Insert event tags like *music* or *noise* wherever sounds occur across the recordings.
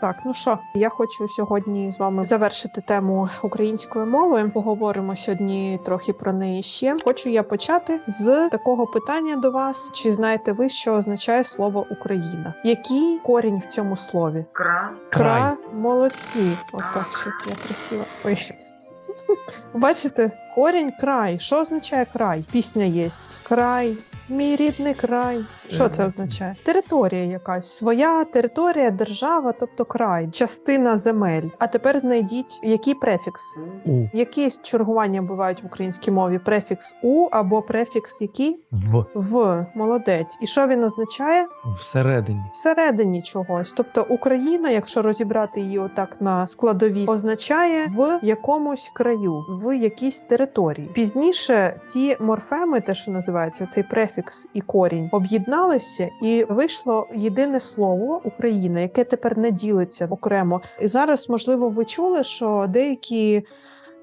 Так, ну що, я хочу сьогодні з вами завершити тему української мови. Поговоримо сьогодні трохи про неї ще. Хочу я почати з такого питання до вас: чи знаєте ви, що означає слово Україна? Який корінь в цьому слові? Кра. Кра, молодці. Отак, щось я красиво. Ой. *laughs* Бачите, корінь край. Що означає край? Пісня є. Край. Мій рідний край. Що це означає? Територія якась, своя територія, держава, тобто край, частина земель. А тепер знайдіть, який префікс. У Які чергування бувають в українській мові? Префікс у або префікс який? в В. Молодець. І що він означає? всередині. всередині чогось. Тобто Україна, якщо розібрати її отак на складові, означає в якомусь краю, в якійсь території. Пізніше ці морфеми, те, що називається цей префікс і корінь, об'єдналися і вийшло єдине слово Україна, яке тепер не ділиться окремо. І зараз, можливо, ви чули, що деякі.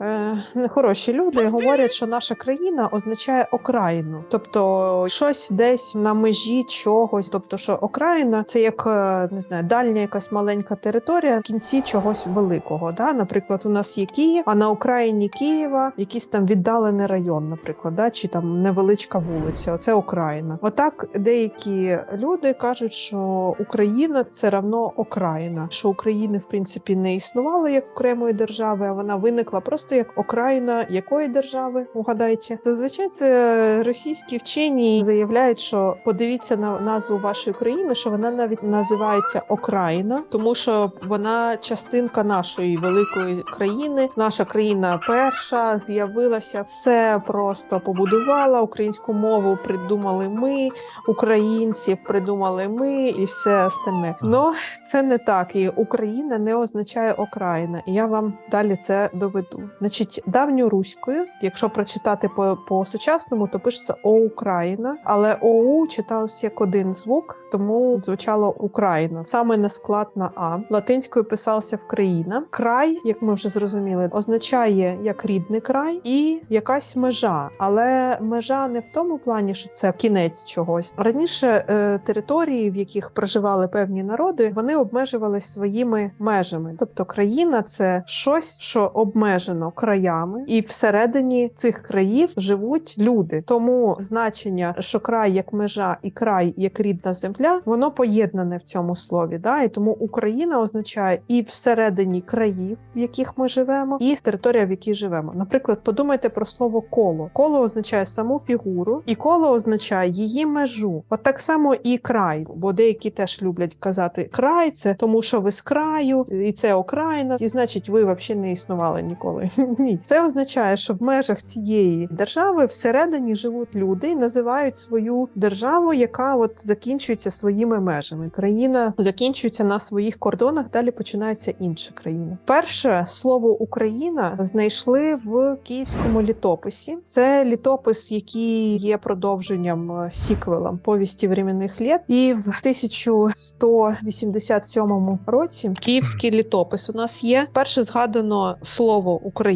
Е, нехороші люди говорять, що наша країна означає окраїну, тобто щось десь на межі чогось. Тобто, що окраїна це як е, не знаю, дальня якась маленька територія в кінці чогось великого. Да? Наприклад, у нас є Київ, а на окраїні Києва якийсь там віддалений район, наприклад, да? чи там невеличка вулиця. Оце окраїна. Отак деякі люди кажуть, що Україна це равно окраїна, що України в принципі не існувало як окремої держави, а вона виникла просто як окраїна якої держави? Угадайте, зазвичай це російські вчені заявляють, що подивіться на назву вашої країни, що вона навіть називається окраїна, тому що вона частинка нашої великої країни. Наша країна перша з'явилася, все просто побудувала українську мову. Придумали ми, українців придумали ми, і все остальне. Ну це не так. І Україна не означає окраїна. І я вам далі це доведу. Значить, давньоруською, якщо прочитати по, по сучасному, то пишеться Оукраїна, але ОУ читався як один звук, тому звучало Україна. Саме не склад на А. Латинською писався Вкраїна. Край, як ми вже зрозуміли, означає як рідний край і якась межа. Але межа не в тому плані, що це кінець чогось. Раніше е, території, в яких проживали певні народи, вони обмежувалися своїми межами. Тобто країна це щось, що обмежено краями, і всередині цих країв живуть люди. Тому значення, що край як межа і край як рідна земля, воно поєднане в цьому слові. Да? І тому Україна означає і всередині країв, в яких ми живемо, і територія, в якій живемо. Наприклад, подумайте про слово коло. Коло означає саму фігуру, і коло означає її межу. От так само і край, бо деякі теж люблять казати край, це тому, що ви з краю, і це окраїна, і значить, ви взагалі не існували ніколи. *laughs* Ні, це означає, що в межах цієї держави всередині живуть люди і називають свою державу, яка от закінчується своїми межами. Країна закінчується на своїх кордонах. Далі починається інша країна. Вперше слово Україна знайшли в київському літописі. Це літопис, який є продовженням е, сіквелом повісті временних літ. І в 1187 році київський літопис у нас є. Перше згадано слово Україна.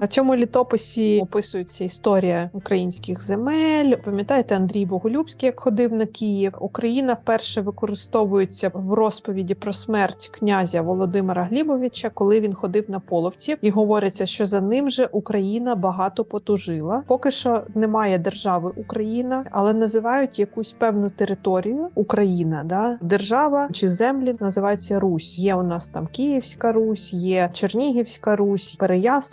На цьому літописі описується історія українських земель. Пам'ятаєте, Андрій Боголюбський, як ходив на Київ. Україна вперше використовується в розповіді про смерть князя Володимира Глібовича, коли він ходив на половці, і говориться, що за ним же Україна багато потужила. Поки що немає держави Україна, але називають якусь певну територію Україна. Да? Держава чи землі називаються Русь. Є у нас там Київська Русь, є Чернігівська Русь,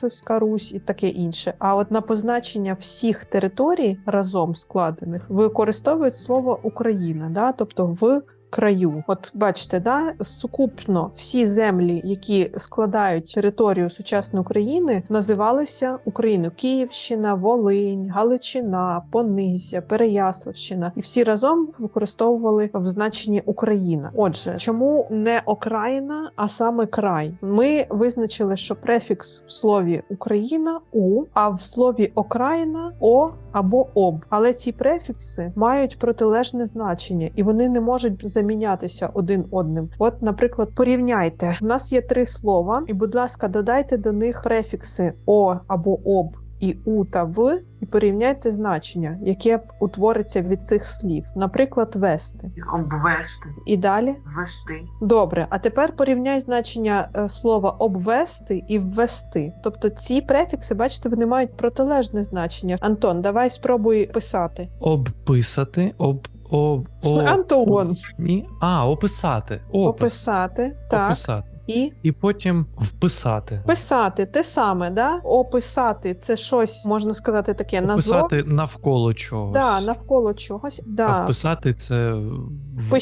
Переяславська Русь і таке інше. А от на позначення всіх територій разом складених використовують слово Україна, да? тобто в. Краю, от бачите, да сукупно всі землі, які складають територію сучасної України, називалися Україною: Київщина, Волинь, Галичина, Понизя, Переяславщина, і всі разом використовували в значенні Україна. Отже, чому не окраїна, а саме край? Ми визначили, що префікс в слові Україна у, а в слові окраїна о або об. Але ці префікси мають протилежне значення, і вони не можуть замінятися один одним. От, наприклад, порівняйте: у нас є три слова, і, будь ласка, додайте до них префікси о або об. І у та в, і порівняйте значення, яке утвориться від цих слів. Наприклад, вести. Обвести, І далі. ввести. Добре, а тепер порівняй значення е, слова обвести і ввести. Тобто ці префікси, бачите, вони мають протилежне значення. Антон, давай спробуй писати. Обписати, об, об, об, Антон, Ні. А, описати. Опис. описати, так, Описати. І І потім вписати. писати те саме, да? Описати це щось, можна сказати, таке назов. Описати навколо чогось. Да, навколо чогось. А вписати це в-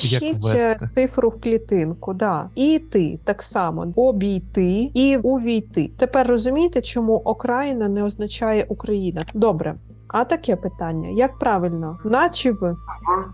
як е, цифру в клітинку, да. І ти так само обійти і увійти. Тепер розумієте, чому Окраїна не означає Україна? Добре. А таке питання: як правильно? На чи в?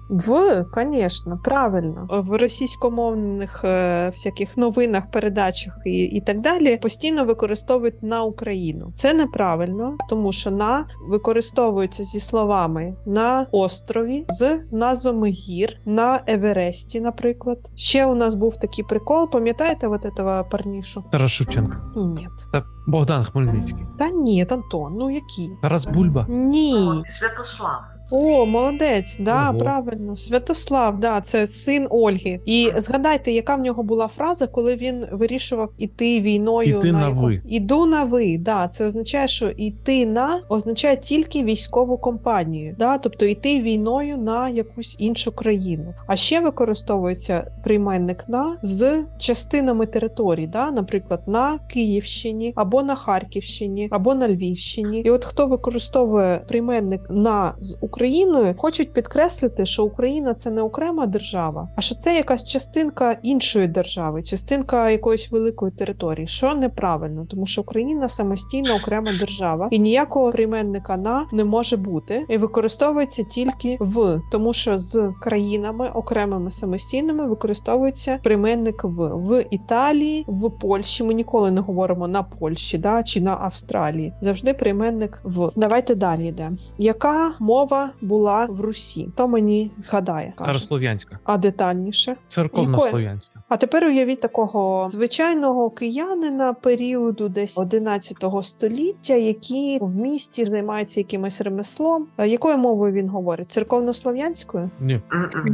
В. Звісно, правильно. В російськомовних е, всяких новинах, передачах і, і так далі постійно використовують на Україну. Це неправильно, тому що на використовується зі словами на острові з назвами гір на Евересті, наприклад. Ще у нас був такий прикол. Пам'ятаєте вот этого парнішу? Тарас Шевченко. Ні. Та Богдан Хмельницький. Та ні, Антон, ну які? Тарас Бульба. Ні. Святослав. О, молодець, да, Ого. правильно. Святослав, да, це син Ольги. І згадайте, яка в нього була фраза, коли він вирішував іти війною Іти на яку- ви. Іду на ви. Да, це означає, що іти на означає тільки військову компанію, да, тобто іти війною на якусь іншу країну. А ще використовується прийменник на з частинами територій, да, наприклад, на Київщині або на Харківщині, або на Львівщині. І от хто використовує прийменник на з Україною, хочуть підкреслити, що Україна це не окрема держава, а що це якась частинка іншої держави, частинка якоїсь великої території, що неправильно, тому що Україна самостійно окрема держава, і ніякого прийменника на не може бути, і використовується тільки в, тому що з країнами окремими самостійними використовується прийменник в в Італії, в Польщі. Ми ніколи не говоримо на Польщі, да чи на Австралії. Завжди прийменник в. Давайте далі йдемо. Яка мова була в Русі? То мені згадає? каже? Старослов'янська. А детальніше. Церковнослов'янська. А тепер уявіть такого звичайного киянина періоду десь 11 століття, який в місті займається якимось ремеслом. Якою мовою він говорить? Церковнослов'янською? Ні,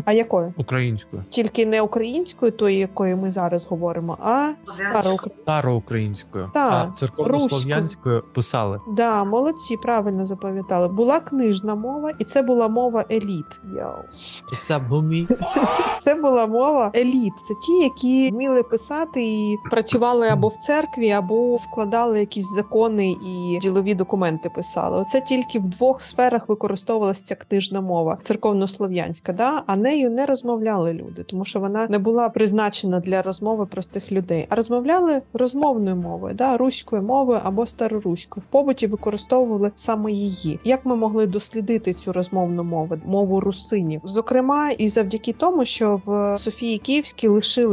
А якою? українською. Тільки не українською, тої, якою ми зараз говоримо, а староукраїнською. Староукраїнською. Так, А церковнослов'янською писали. Да, молодці, правильно запам'ятали. Була книжна мова, і це була мова еліт. Йоу. Це була мова еліт. Це ті, які вміли писати і працювали або в церкві, або складали якісь закони і ділові документи писали. Оце тільки в двох сферах використовувалася ця книжна мова, церковнослов'янська, да? а нею не розмовляли люди, тому що вона не була призначена для розмови простих людей, а розмовляли розмовною мовою, да? руською мовою або староруською. В побуті використовували саме її. Як ми могли дослідити цю розмовну мову, мову русинів? Зокрема, і завдяки тому, що в Софії Київській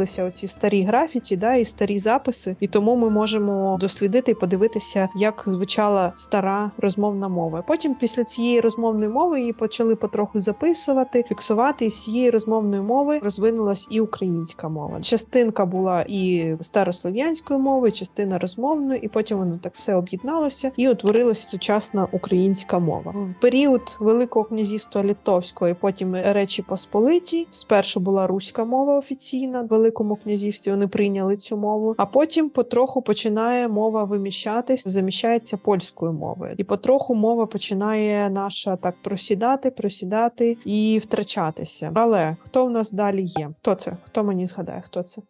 лишилися оці старі графіті, да, і старі записи, і тому ми можемо дослідити і подивитися, як звучала стара розмовна мова. Потім, після цієї розмовної мови, її почали потроху записувати, фіксувати. І з цієї розмовної мови розвинулась і українська мова. Частинка була і старослов'янської мови, частина розмовної, і потім воно так все об'єдналося і утворилася сучасна українська мова. В період Великого князівства Литовського і потім Речі Посполиті спершу була руська мова офіційна в Великому князівстві. Вони прийняли цю мову, а потім потроху починає мова виміщатись, заміщається польською мовою, і потроху мова починає наша так просідати, просідати і втрачатися. Але хто в нас далі є? Хто це? Хто мені згадає? Хто це?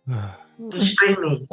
Пельмень?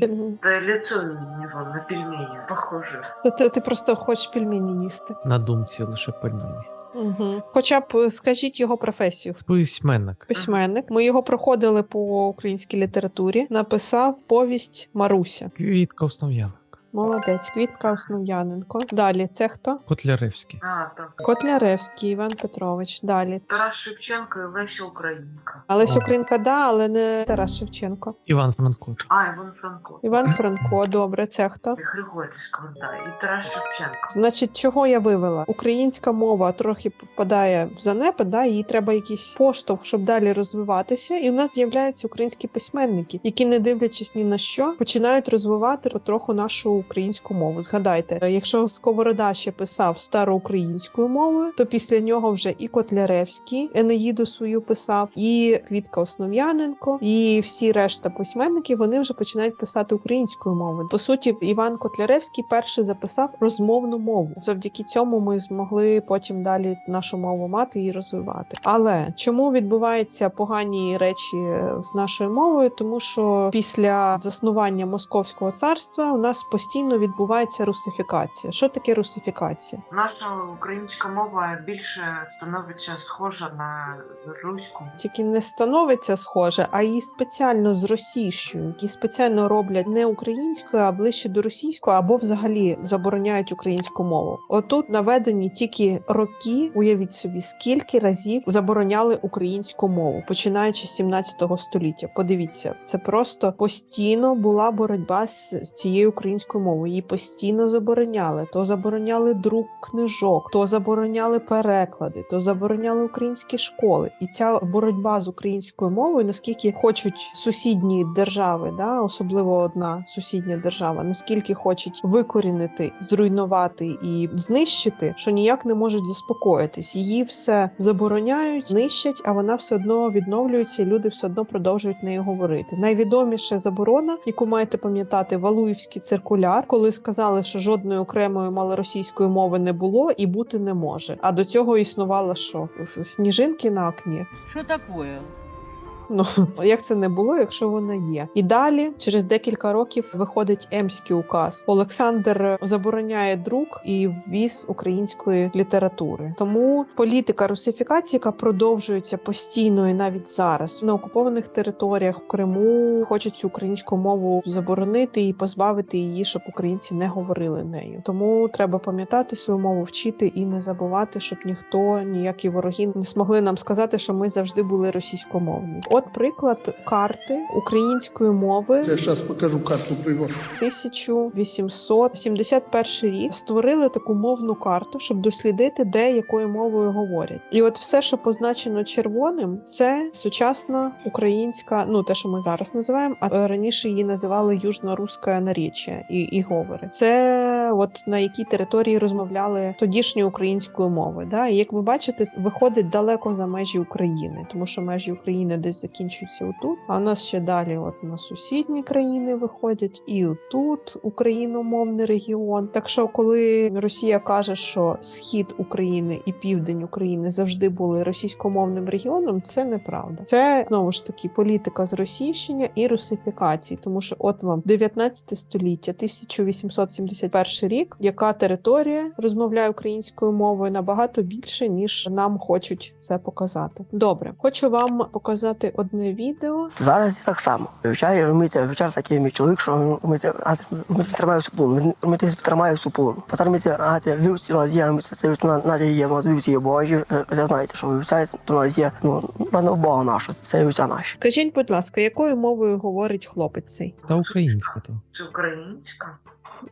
Пельмень. Да лицо у него на пельмени похоже. Ти, ти просто хочеш пельмені їсти. На думці лише пельмені. Угу. Хоча б е, скажіть його професію. Письменник. Письменник. Ми його проходили по українській літературі. Написав повість Маруся. Квітка Основ'янок. Молодець, Квітка Основ'яненко. Далі це хто? Котляревський. А, там. Котляревський Іван Петрович. Далі. Тарас Шевченко і Леся Українка. Олесь О. Українка, да, але не Тарас Шевченко. Іван Франко. А, Іван Франко. Іван Франко, добре, це хто? І Григорівського, да. І Тарас Шевченко. Значить, чого я вивела? Українська мова трохи впадає в занепад, да, їй треба якийсь поштовх, щоб далі розвиватися. І в нас з'являються українські письменники, які, не дивлячись ні на що, починають розвивати потроху нашу українську мову. Згадайте, е, якщо Сковорода ще писав староукраїнською мовою, то після нього вже і Котляревський Енеїду свою писав, і Квітка Основ'яненко, і всі решта письменників вони вже починають писати українською мовою. По суті, Іван Котляревський перший записав розмовну мову. Завдяки цьому ми змогли потім далі нашу мову мати і розвивати. Але чому відбуваються погані речі е, з нашою мовою? Тому що після заснування Московського царства у нас постійно відбувається русифікація. Що таке русифікація? Наша українська мова більше становиться схожа на руську. Тільки не становиться схоже, а її спеціально зросійщують, і спеціально роблять не українською, а ближче до російської, або взагалі забороняють українську мову. Отут наведені тільки роки. Уявіть собі, скільки разів забороняли українську мову, починаючи з 17 століття. Подивіться, це просто постійно була боротьба з цією українською мовою. Її постійно забороняли. То забороняли друк книжок, то забороняли переклади, то забороняли українські школи. І ця боротьба з українською мовою, наскільки хочуть сусідні держави, да, особливо одна сусідня держава, наскільки хочуть викорінити, зруйнувати і знищити, що ніяк не можуть заспокоїтись. Її все забороняють, нищать, а вона все одно відновлюється, і люди все одно продовжують нею говорити. Найвідоміша заборона, яку маєте пам'ятати, Валуївський циркуляр, коли сказали, що жодної окремої малоросійської мови не було і бути не може. А до цього існувала що сніжинки на окні. Що такое? Ну *laughs* як це не було, якщо вона є. І далі, через декілька років, виходить Емський указ. Олександр забороняє друк і ввіз української літератури. Тому політика русифікації, яка продовжується постійно і навіть зараз на окупованих територіях в Криму, хочуть цю українську мову заборонити і позбавити її, щоб українці не говорили нею. Тому треба пам'ятати свою мову, вчити і не забувати, щоб ніхто ніякі вороги не змогли нам сказати, що ми завжди були російськомовні. От приклад карти української мови. Я сейчас покажу карту привоз. 1871 рік створили таку мовну карту, щоб дослідити, де якою мовою говорять. І от все, що позначено червоним, це сучасна українська, ну те, що ми зараз називаємо, а раніше її називали южно-руське наріччя і, і говори. Це от на якій території розмовляли тодішньою українською мовою. Да? І як ви бачите, виходить далеко за межі України, тому що межі України десь закінчуються отут. А у нас ще далі, от на сусідні країни виходять, і отут україномовний регіон. Так що, коли Росія каже, що схід України і південь України завжди були російськомовним регіоном, це неправда. Це знову ж таки політика зросійщення і русифікації, тому що от вам 19 століття, 1871 рік, яка територія розмовляє українською мовою набагато більше, ніж нам хочуть це показати. Добре, хочу вам показати одне відео. Зараз я так само. Вивчаю, розумієте, вивчав такий мій чоловік, що ми тримаю всю полону. Ми тримаю всю полону. Потім а те вівці у нас є, розумієте, це на на є, у нас вівці є божі. Е, Ви знаєте, що вивчають, то у нас є, ну, певно, Бога наша, це вівця наші. Скажіть, будь ласка, якою мовою говорить хлопець цей? Та українська то. Це українська.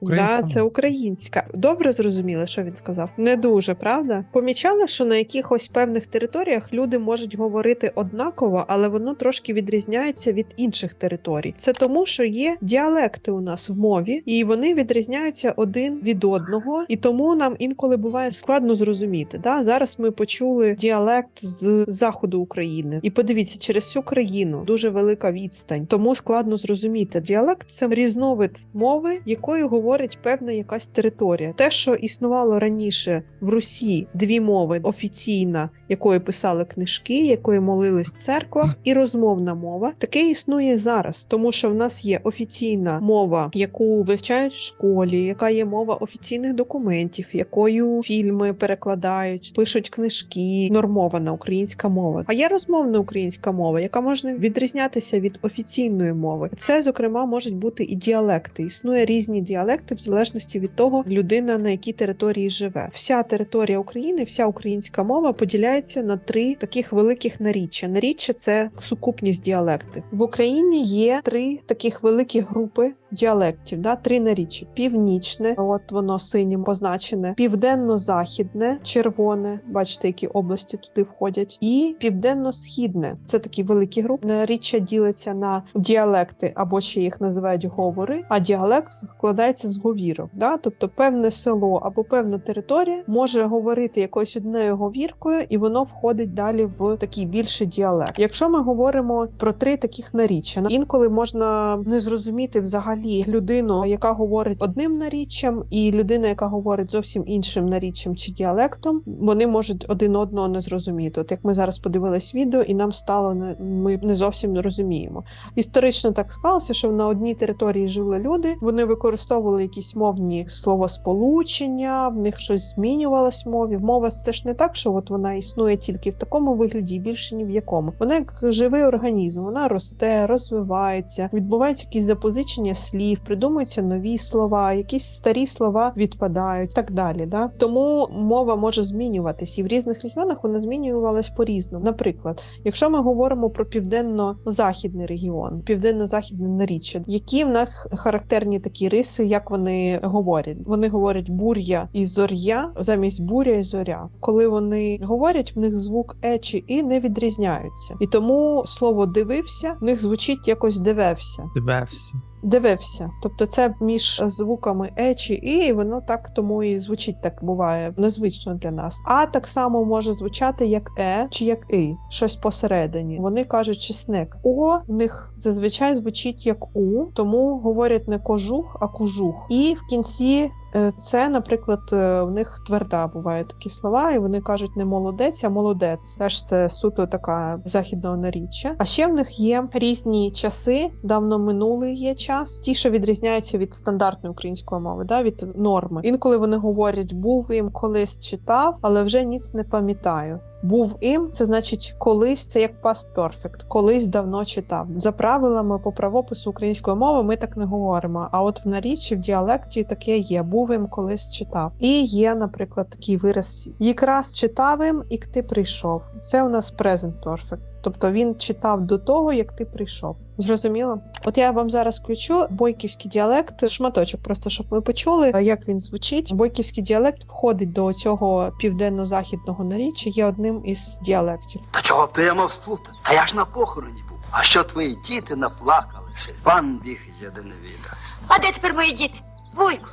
Українська да, це українська. Добре зрозуміли, що він сказав? Не дуже, правда? Помічали, що на якихось певних територіях люди можуть говорити однаково, але воно трошки відрізняється від інших територій. Це тому, що є діалекти у нас в мові, і вони відрізняються один від одного, і тому нам інколи буває складно зрозуміти. Да? Зараз ми почули діалект з заходу України, і подивіться, через всю країну дуже велика відстань, тому складно зрозуміти. Діалект це різновид мови, якою говорить певна якась територія. Те, що існувало раніше в Русі, дві мови: офіційна, якою писали книжки, якою молились в церквах, і розмовна мова. Таке існує зараз, тому що в нас є офіційна мова, яку вивчають в школі, яка є мова офіційних документів, якою фільми перекладають, пишуть книжки, нормована українська мова. А є розмовна українська мова, яка може відрізнятися від офіційної мови. Це, зокрема, можуть бути і діалекти. Існує різні діалекти в залежності від того, людина на якій території живе. Вся територія України, вся українська мова поділяється на три таких великих наріччя. Наріччя це сукупність діалектів. В Україні є три таких великі групи діалектів, да, три наріччя: північне, от воно синім позначене, південно-західне, червоне, бачите, які області туди входять, і південно-східне. Це такі великі групи. Наріччя ділиться на діалекти або ще їх називають говори. А діалект складається з говірок. Да? Тобто певне село або певна територія може говорити якоюсь одною говіркою, і воно входить далі в такий більший діалект. Якщо ми говоримо про три таких наріччя, інколи можна не зрозуміти взагалі людину, яка говорить одним наріччям, і людина, яка говорить зовсім іншим наріччям чи діалектом, вони можуть один одного не зрозуміти. От як ми зараз подивились відео, і нам стало ми не зовсім не розуміємо. Історично так склалося, що на одній території жили люди, вони використовували якісь мовні словосполучення, в них щось змінювалось в мові. Мова це ж не так, що от вона існує тільки в такому вигляді, більше ні в якому. Вона як живий організм, вона росте, розвивається, відбувається якісь запозичення слів, придумуються нові слова, якісь старі слова відпадають, так далі. Да? Тому мова може змінюватись, і в різних регіонах вона змінювалась по-різному. Наприклад, якщо ми говоримо про південно-західний регіон, південно-західне наріччя, які в них характерні такі риси, як вони говорять? Вони говорять бур'я і зоря замість буря і зоря. Коли вони говорять, в них звук е чи і не відрізняються, і тому слово дивився в них звучить якось дивився. Дебевсі. Дивився, тобто це між звуками е чи і, і воно так тому і звучить так буває незвично для нас. А так само може звучати як е чи як і, щось посередині. Вони кажуть чесник. О в них зазвичай звучить як у, тому говорять не кожух, а кужух. І в кінці. Е, Це, наприклад, е, в них тверда бувають такі слова, і вони кажуть не молодець, а молодець. Теж це суто така західного наріччя. А ще в них є різні часи, давно минулий є час, ті, що відрізняються від стандартної української мови, да, від норми. Інколи вони говорять, був їм колись читав, але вже ніц не пам'ятаю. Був ім, це значить колись, це як past perfect, колись давно читав. За правилами по правопису української мови ми так не говоримо. А от в наріччі, в діалекті таке є. Був їм колись читав. І є, наприклад, такий вираз: якраз читав ім, і ти прийшов. Це у нас present perfect. Тобто він читав до того, як ти прийшов. Зрозуміло? От я вам зараз включу бойківський діалект, шматочок, просто щоб ви почули, як він звучить. Бойківський діалект входить до цього південно-західного наріччя, є одним із діалектів. Та чого б то я мав сплутати? Та я ж на похороні був. А що твої діти наплакалися? Пан біг я де віда. А де тепер мої діти? Вуйку.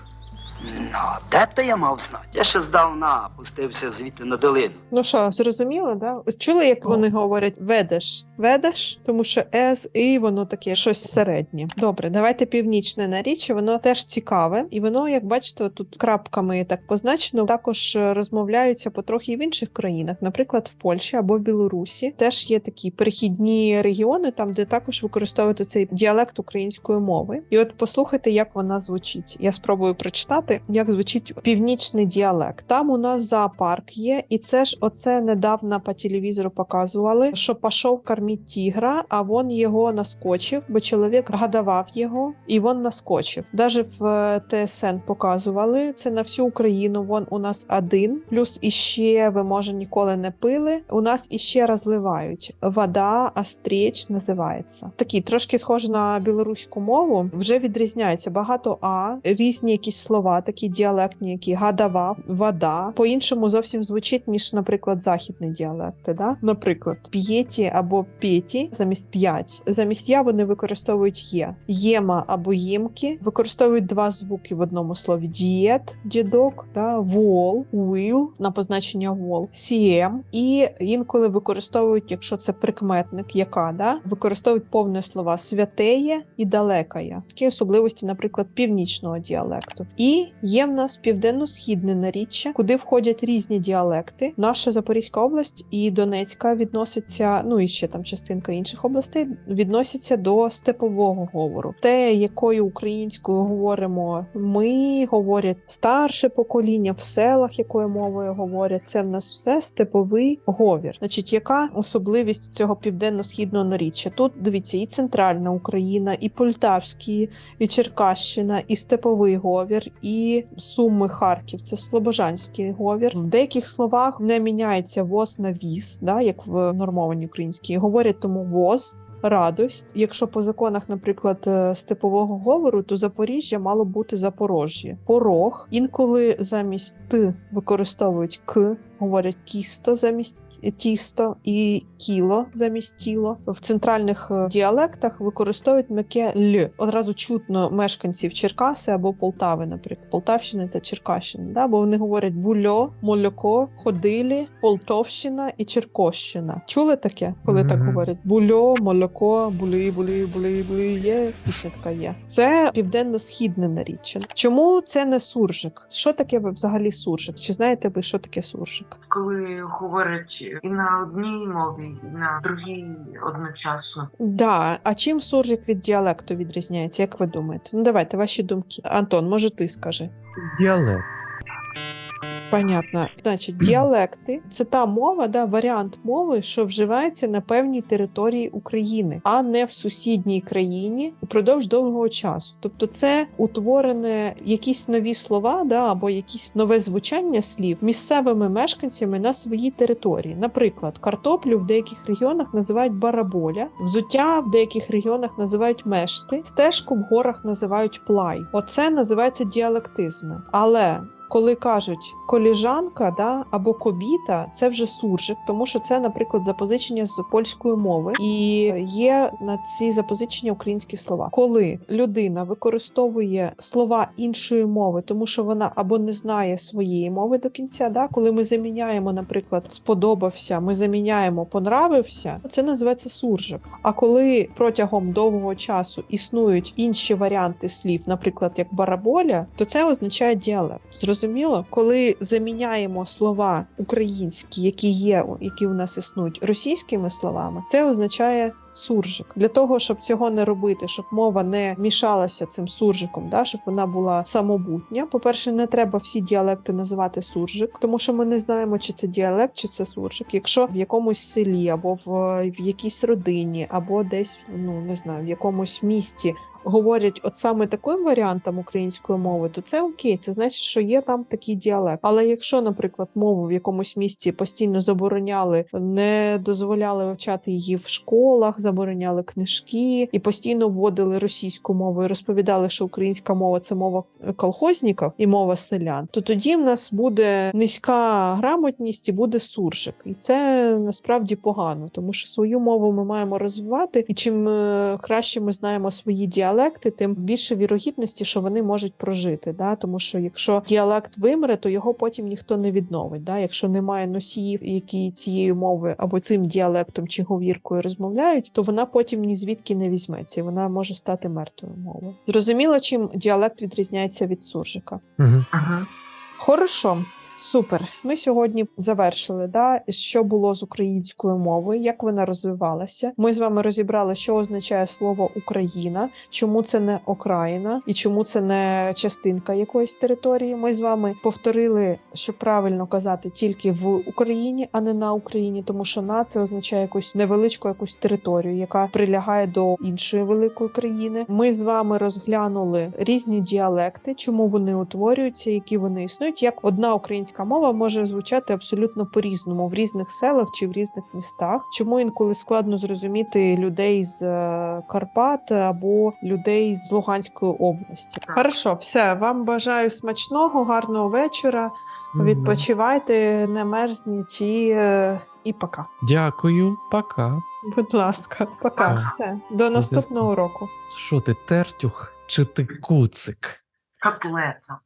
Ну, де б то я мав знати? Я ще здавна пустився звідти на долину. Ну що, зрозуміло, да? Чули, як вони говорять ведеш? Ведеш, тому що ес і воно таке щось середнє. Добре, давайте північне наріччя, воно теж цікаве, і воно, як бачите, тут крапками так позначено, також е, розмовляються потрохи і в інших країнах, наприклад, в Польщі або в Білорусі. Теж є такі перехідні регіони, там де також використовують цей діалект української мови. І от послухайте, як вона звучить. Я спробую прочитати, як звучить північний діалект. Там у нас зоопарк є, і це ж оце недавно по телевізору показували, що пішов кормити тігра, а вон його наскочив, бо чоловік гадавав його, і він наскочив. Даже в е, ТСН показували це на всю Україну. Вон у нас один, плюс іще ви може ніколи не пили. У нас іще розливають. Вода астріч називається. Такі трошки схоже на білоруську мову. Вже відрізняється багато а різні якісь слова, такі діалектні, які гадава, вода. По іншому зовсім звучить ніж, наприклад, західні діалекти. Да? Наприклад, п'єті або п'єті замість п'ять. Замість я вони використовують є. Єма або їмки використовують два звуки в одному слові: дієт, дідок, да? вол, will на позначення вол, сієм. І інколи використовують, якщо це прикметник, яка да? використовують повне слова святеє і далекає. Такі особливості, наприклад, північного діалекту. І є в нас південно-східне наріччя, куди входять різні діалекти. Наша Запорізька область і Донецька відносяться, ну і ще там частинка інших областей відносяться до степового говору. Те, якою українською говоримо ми, говорять старше покоління в селах, якою мовою говорять. Це в нас все степовий говір. Значить, яка особливість цього південно-східного наріччя? Тут дивіться, і центральна Україна, і Полтавський, і Черкащина, і степовий говір, і Суми Харків. Це слобожанський говір. В деяких словах не міняється воз на віз, да, як в нормованій українській. Говорять тому воз. радость. Якщо по законах, наприклад, е, степового говору, то Запоріжжя мало бути Запорожжя. Порог інколи замість т використовують к, говорять кісто замість тісто і кіло замість тіло. В центральних е, діалектах використовують м'яке л. Одразу чутно мешканців Черкаси або Полтави, наприклад, Полтавщини та Черкащини. Да? Бо вони говорять бульо, молоко, ходилі, Полтовщина і Черкощина. Чули таке, коли так говорять? Бульо, молоко, булі, булі, булі, булі є. Пісня така є. Це південно-східне наріччя. Чому це не суржик? Що таке взагалі суржик? Чи знаєте ви, що таке суржик? Коли говорять і на одній мові, і на другій одночасно. Да, а чим суржик від діалекту відрізняється? Як ви думаєте? Ну давайте ваші думки. Антон, може ти скажи. Діалект. Понятно. Значить, діалекти це та мова, да, варіант мови, що вживається на певній території України, а не в сусідній країні упродовж довгого часу. Тобто, це утворене якісь нові слова, да, або якісь нове звучання слів місцевими мешканцями на своїй території. Наприклад, картоплю в деяких регіонах називають бараболя, взуття в деяких регіонах називають мешти, стежку в горах називають плай. Оце називається діалектизми. Але коли кажуть коліжанка да, або кобіта, це вже суржик, тому що це, наприклад, запозичення з польської мови, і є на ці запозичення українські слова. Коли людина використовує слова іншої мови, тому що вона або не знає своєї мови до кінця, да, коли ми заміняємо, наприклад, сподобався, ми заміняємо понравився, це називається суржик. А коли протягом довгого часу існують інші варіанти слів, наприклад, як бараболя, то це означає діалект. Зрозуміло, коли заміняємо слова українські, які є, які у нас існують російськими словами, це означає. Суржик для того, щоб цього не робити, щоб мова не мішалася цим суржиком, да, щоб вона була самобутня. По-перше, не треба всі діалекти називати суржик, тому що ми не знаємо, чи це діалект, чи це суржик. Якщо в якомусь селі або в, в якійсь родині, або десь ну не знаю, в якомусь місті говорять от саме таким варіантом української мови, то це окей, це значить, що є там такий діалект. Але якщо, наприклад, мову в якомусь місті постійно забороняли, не дозволяли вивчати її в школах, забороняли книжки і постійно вводили російську мову і розповідали, що українська мова це мова колхозників і мова селян, то тоді в нас буде низька грамотність і буде суржик, і це насправді погано, тому що свою мову ми маємо розвивати, і чим е, краще ми знаємо свої діалекти, тим більше вірогідності, що вони можуть прожити. Да? Тому що якщо діалект вимре, то його потім ніхто не відновить. Да? Якщо немає носіїв, які цією мовою або цим діалектом чи говіркою розмовляють, то вона потім ні звідки не візьметься, і вона може стати мертвою мовою. Зрозуміло, чим діалект відрізняється від суржика. Угу. Ага. Хорошо. Супер. Ми сьогодні завершили, да, що було з українською мовою, як вона розвивалася. Ми з вами розібрали, що означає слово Україна, чому це не окраїна і чому це не частинка якоїсь території. Ми з вами повторили, що правильно казати тільки в Україні, а не на Україні, тому що на це означає якусь невеличку якусь територію, яка прилягає до іншої великої країни. Ми з вами розглянули різні діалекти, чому вони утворюються, які вони існують, як одна українська мова може звучати абсолютно по-різному в різних селах чи в різних містах. Чому інколи складно зрозуміти людей з е, Карпат або людей з Луганської області? Так. Хорошо, все вам бажаю смачного, гарного вечора. Відпочивайте, не мерзніть і, е, і пока. Дякую, пока. Будь ласка, пока. Все. Все до наступного року. Що ти, тертюх чи ти куцик? Котлета.